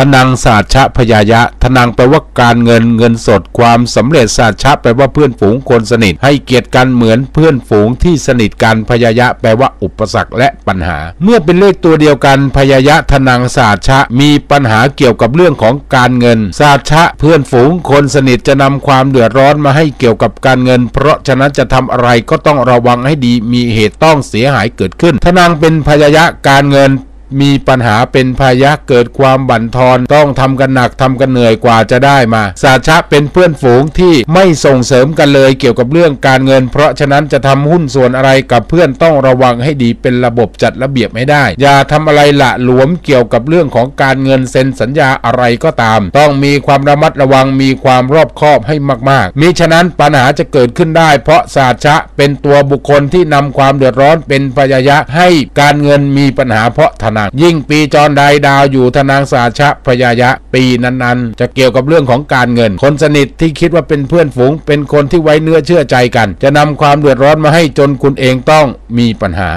ทนังศาสชะพยายะทนังแปลว่าการเงินเงินสดความสำเร็จศาสชะแปลว่าเพื่อนฝูงคนสนิท ให้เกียรติกันเหมือนเพื่อนฝูงที่สนิทกันพยายะ แปลว่าอุปสรรคและปัญหา เมื่อเป็นเลขตัวเดียวกันพยายะทนังศาสชะมีปัญหาเกี่ยวกับเรื่องของการเงินศาสชะเพื่อนฝูงคนสนิทจะนำความเดือดร้อนมาให้เกี่ยวกับการเงิน เพราะฉะนั้นจะทำอะไรก็ต้องระวังให้ดีมีเหตุต้องเสียหายเกิดขึ้นทนังเป็นพยายะการเงิน มีปัญหาเป็นพายะเกิดความบั่นทอนต้องทำกันหนักทำกันเหนื่อยกว่าจะได้มา สาชะเป็นเพื่อนฝูงที่ไม่ส่งเสริมกันเลยเกี่ยวกับเรื่องการเงิน เพราะฉะนั้นจะทำหุ้นส่วนอะไรกับเพื่อนต้องระวังให้ดีเป็นระบบจัดระเบียบให้ได้ อย่าทำอะไรละหลวมเกี่ยวกับเรื่องของการเงินเซ็นสัญญาอะไรก็ตาม ต้องมีความระมัดระวังมีความรอบคอบให้มากๆมิฉะนั้นปัญหาจะเกิดขึ้นได้ เพราะสาชะเป็นตัวบุคคลที่นำความเดือดร้อนเป็นพยายะให้การเงินมีปัญหาเพราะธนังยิ่งปีจรใดดาวอยู่ธนางสาชะพยายะ ปีนั้นๆ จะเกี่ยวกับเรื่องของการเงิน คนสนิทที่คิดว่าเป็นเพื่อนฝูง เป็นคนที่ไว้เนื้อเชื่อใจกัน จะนำความเดือดร้อนมาให้จนคุณเองต้องมีปัญหา